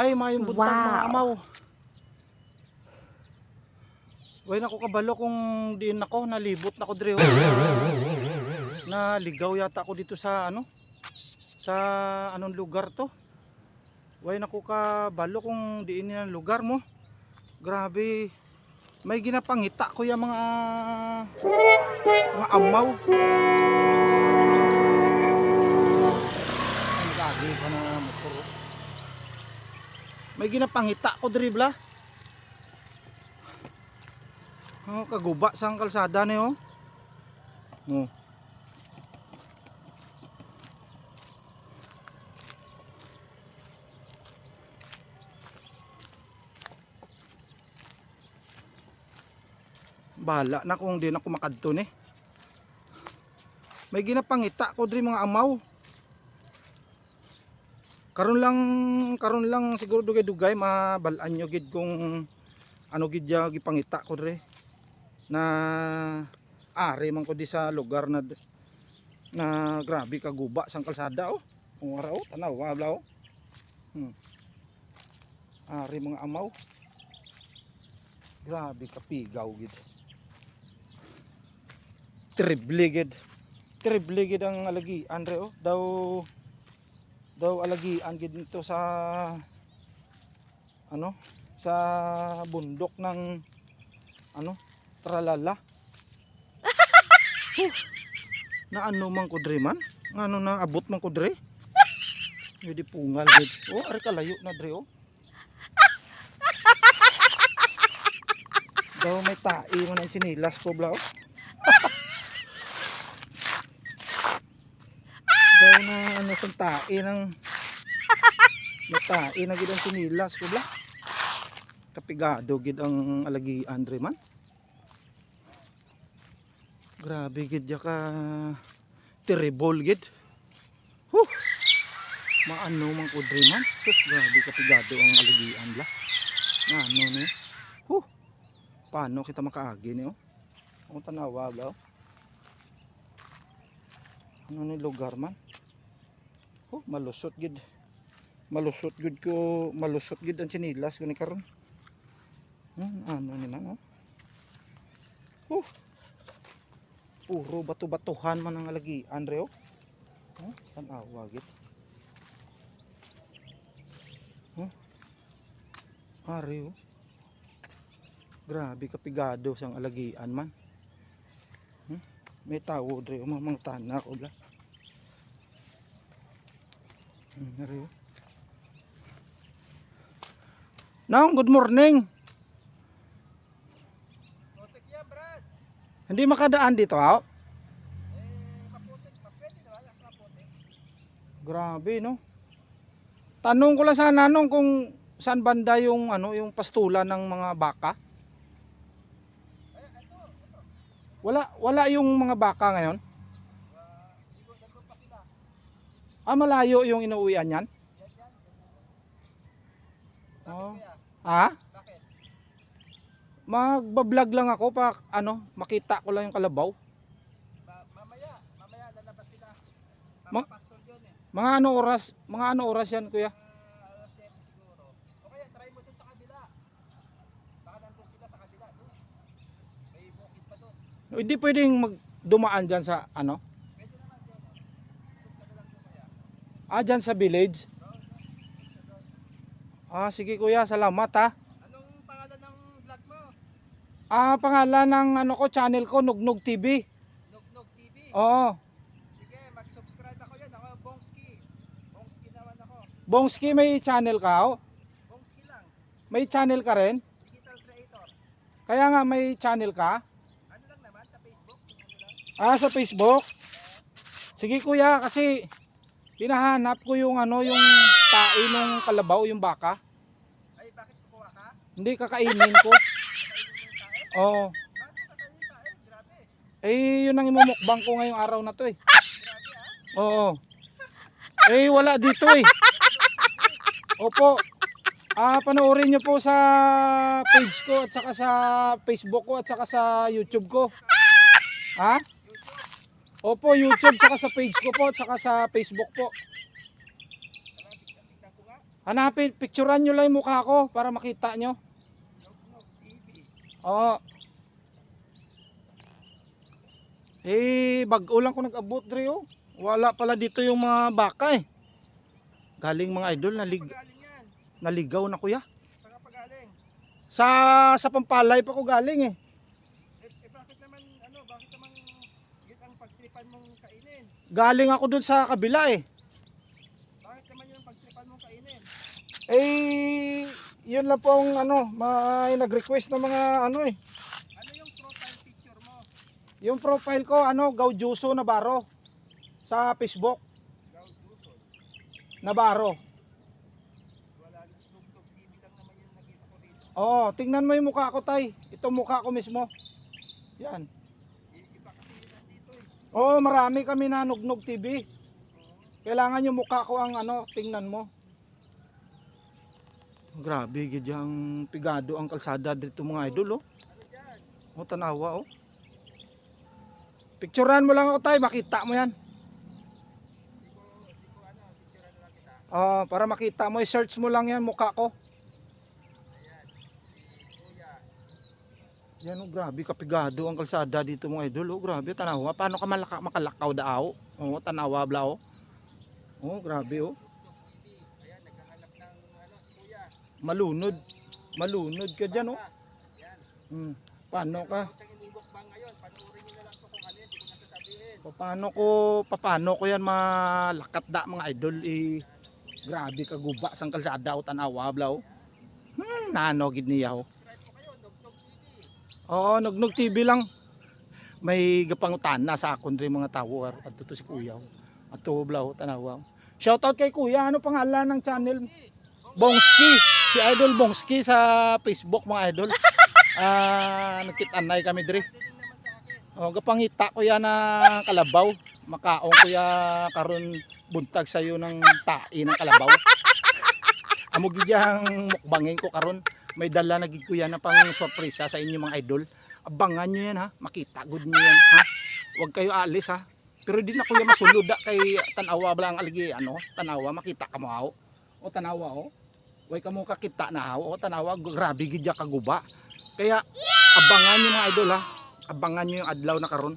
Ay, mayong buntag mga Wow. amaw. Way nako kabalo kung diin ako, nalibot na ko dre. oh. Naligaw yata ako dito sa ano? Sa anong lugar to? Way nako kabalo kung diin ang lugar mo. Grabe. May ginapangita ko yung mga mga amaw. Ang gagi ka na motor. May ginapangita ko dribla. Oh, kaguba sa kalsada ni oh. Oh. Bahala na kung di na ako makadto ni. May ginapangita ko diri mga amaw. Karon lang karon lang siguro dugay-dugay mabalaan nyo gid kung ano gid ya gipangita ko dre na ari man ko di sa lugar na na grabe kaguba sang kalsada oh. Kung ara oh, tanaw wala oh. Hmm. Ari mga amaw. Grabe kapigaw gid. Triple gid. Triple gid ang alagi Andre oh. Daw daw alagian gid nito sa ano sa bundok ng ano tralala. Huh. na ano man kudre man? Nga ano na abot man kudre? Hindi pungal gid oh ari kalayo na dre oh. Daw may tai man ang sinilas ko bla oh daw na ano sa tae ng tae na gid ang sinilas ko bla kapigado gid ang alagi Andre man. Grabe gid ya ka terrible gid. Huh! Maano man kudre man? Sus grabe kapigado ang alagian bla ano ni huh! Paano kita makaagi ni oh ang tanawa bla oh ano ni lugar man oh malusot gid malusot gid ko malusot gid ang sinilas ko ni karon Hmm, ano ni man oh. Oh. Puro bato-batuhan man ang lagi, Andre oh. Tanawa gid. Oh. Ari oh. Grabe kapigado sang alagian man. May tawo dre mga tanak oh bla. Hmm. Naong, good morning. Hindi makadaan dito, ha? Eh. Grabe, no? Tanong ko lang sana nung kung saan banda yung ano, yung pastulan ng mga baka. Ay, ito, ito. Wala wala yung mga baka ngayon. Ah. Ah, malayo yung inuwian niyan. Oh. Ha? Bakit? Magba-vlog lang ako pa ano, makita ko lang yung kalabaw. Ma- mamaya, mamaya lalabas sila. Yun eh. Mga ano oras, mga ano oras yan, kuya? Ah, alas 7 siguro. O kaya, try mo dun sa kabila. Baka nandun sila sa kabila. Dun. May bukid pa dun. Hindi pwedeng magdumaan diyan sa ano? Ah, diyan sa village. Ah, sige kuya, salamat ha. Anong pangalan ng vlog mo? Ah, pangalan ng ano ko, channel ko, Nugnog TV. Nugnog TV. Oo. Sige, mag-subscribe ako yan. Ako, Bongski. Bongski naman ako. Bongski, may channel ka? oh? Bongski lang. May channel ka rin? Digital creator. Kaya nga may channel ka? Ano lang naman sa Facebook? Yung ano lang. Ah, sa Facebook? Sige kuya, kasi hinahanap ko yung ano, yung tae ng kalabaw, yung baka. Ay, bakit kukuha ka? Hindi kakainin ko. Oo. Grabe. Eh, yun ang imumukbang ko ngayong araw na to eh. Ah. Oo. Eh, wala dito eh. Opo. Ah, panoorin nyo po sa page ko at saka sa Facebook ko at saka sa YouTube ko. Ha? Opo, YouTube saka sa page ko po saka sa Facebook po. Hanapin, picturean nyo lang yung mukha ko para makita nyo. Oo. Eh, bago lang ko nag-abot dre oh. Wala pala dito yung mga baka eh. Galing mga idol, nalig naligaw na kuya. Sa sa Pampalay pa ko galing. Eh, eh bakit naman, ano, bakit naman yun ang pagtripan mong kainin? Galing ako dun sa kabila eh. Bakit naman yun ang pagtripan mong kainin? Eh, yun lang po ang ano, may nag-request ng mga ano eh. Ano yung profile picture mo? Yung profile ko, ano, Gaujuso Navarro. Sa Facebook, Gaw Duzon. Navarro. Wala, Nugnog TV lang naman yung nakita ko dito. Oo, tingnan mo yung mukha ko, tay. Ito mukha ko mismo. Yan. I- Iba kasi yun Oo, marami kami na Nugnog TV. Kailangan yung mukha ko ang ano, tingnan mo. Grabe, gidyang pigado ang kalsada dito mga idol, oh. Ano dyan? O, tanawa, oh. Picturean mo lang ako, tay. Makita mo yan. Oh, para makita mo, i-search mo lang yan mukha ko. Ayan, si Kuya. Yan, oh, grabe, kapigado ang kalsada dito mga idol, oh. Grabe, tanawa. Paano ka malaka, makalakaw daaw? Oh, tanawa, bla, oh. Oh, grabe, oh. Ano. Malunod. Malunod ka dyan, oh. Hmm. Paano ka? Ano. Paano ko, paano ko yan malakat da mga idol, eh. Grabe ka guba sang kalsada, oh, tanawa, bla, oh. Hmm, nanogid niya, oh. Subscribe ko kayo, Nugnog TV. Oo, nugnog TV lang. May gapangutan na sa akon rin mga tao. At to si Kuya. At to blaw, tanawa. Shoutout kay Kuya. Ano pangalan ng channel? Bongski. Si Idol Bongski sa Facebook mga idol. Ah, nagkitanay kami sa akin. Oh, gapangita ko yan ng kalabaw. Makaong ko ya karon buntag sayo ng tai ng kalabaw. Amo gidyang mukbangin ko karon. May dala na gid ko yan na pang sorpresa sa inyo mga idol. Abangan nyo yan ha. Makita good nyo yan ha. Huwag kayo alis ha. Pero di na kuya masulod da kay tanawa ba ang aligi ano, tanawa makita ka mo aw. O tanawa o. Way ka mo kakita na aw. O tanawa grabe gid ya kaguba. Kaya abangan nyo mga idol ha. Abangan nyo yung adlaw na karon.